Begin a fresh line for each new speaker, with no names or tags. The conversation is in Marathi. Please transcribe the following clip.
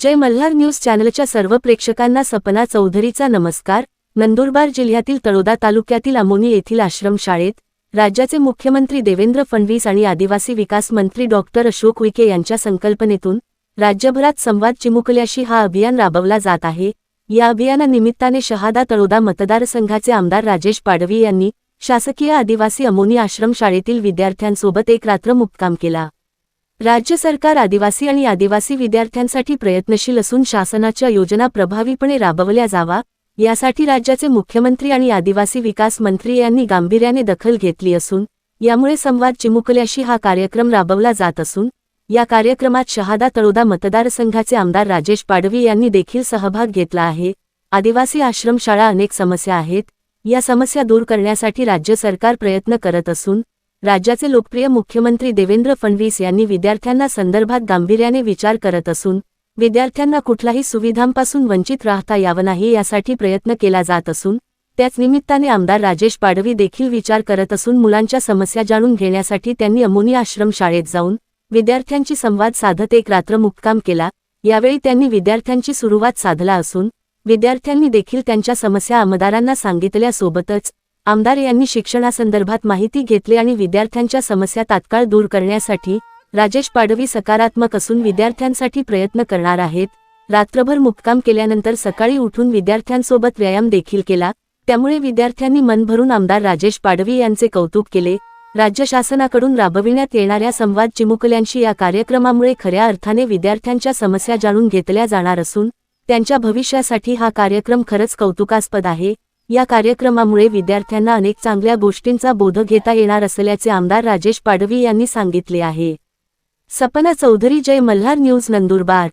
जय मल्हार न्यूज चॅनलच्या सर्व प्रेक्षकांना सपना चौधरीचा नमस्कार. नंदुरबार जिल्ह्यातील तळोदा तालुक्यातील अमोनी येथील आश्रमशाळेत राज्याचे मुख्यमंत्री देवेंद्र फडणवीस आणि आदिवासी विकास मंत्री डॉक्टर अशोक विखे यांच्या संकल्पनेतून राज्यभरात संवाद चिमुकल्याशी हा अभियान राबवला जात आहे. या अभियानानिमित्ताने शहादा तळोदा मतदारसंघाचे आमदार राजेश पाडवी यांनी शासकीय आदिवासी अमोनी आश्रमशाळेतील विद्यार्थ्यांसोबत एक रात्र मुक्काम केला. राज्य सरकार आदिवासी आणि आदिवासी विद्यार्थ्यांसाठी प्रयत्नशील असून शासनाच्या योजना प्रभावीपणे राबवल्या जावा यासाठी राज्याचे मुख्यमंत्री आणि आदिवासी विकास मंत्री यांनी गांभीर्याने दखल घेतली असून यामुळे संवाद चिमुकल्याशी हा कार्यक्रम राबवला जात असून या कार्यक्रमात शहादा तळोदा मतदारसंघाचे आमदार राजेश पाडवी यांनी देखील सहभाग घेतला आहे. आदिवासी आश्रमशाळा अनेक समस्या आहेत या समस्या दूर करण्यासाठी राज्य सरकार प्रयत्न करत असून राज्याचे लोकप्रिय मुख्यमंत्री देवेंद्र फडणवीस यांनी विद्यार्थ्यांना संदर्भात गांभीर्याने विचार करत असून विद्यार्थ्यांना कुठल्याही सुविधांपासून वंचित राहता यावं नाही यासाठी प्रयत्न केला जात असून त्याच निमित्ताने आमदार राजेश पाडवी देखील विचार करत असून मुलांच्या समस्या जाणून घेण्यासाठी त्यांनी अमोनी आश्रम शाळेत जाऊन विद्यार्थ्यांची संवाद साधत एक रात्र मुक्काम केला. यावेळी त्यांनी विद्यार्थ्यांची सुरुवात साधला असून विद्यार्थ्यांनी देखील त्यांच्या समस्या आमदारांना सांगितल्यासोबतच आमदार यांनी शिक्षणासंदर्भात माहिती घेतली आणि विद्यार्थ्यांच्या समस्या तात्काळ दूर करण्यासाठी राजेश पाडवी सकारात्मक असून विद्यार्थ्यांसाठी प्रयत्न करणार आहेत. रात्रभर मुक्काम केल्यानंतर सकाळी उठून विद्यार्थ्यांसोबत व्यायाम देखील केला. त्यामुळे विद्यार्थ्यांनी मन भरून आमदार राजेश पाडवी यांचे कौतुक केले. राज्य शासनाकडून राबविण्यात येणाऱ्या संवाद चिमुकल्यांशी या कार्यक्रमामुळे खऱ्या अर्थाने विद्यार्थ्यांच्या समस्या जाणून घेतल्या जाणार असून त्यांच्या भविष्यासाठी हा कार्यक्रम खरंच कौतुकास्पद आहे. या कार्यक्रमामुळे विद्यार्थ्यांना अनेक चांगल्या गोष्टींचा बोध घेता येणार असल्याचे आमदार राजेश पाडवी यांनी सांगितले आहे. सपना चौधरी जय मल्हार न्यूज नंदुरबार.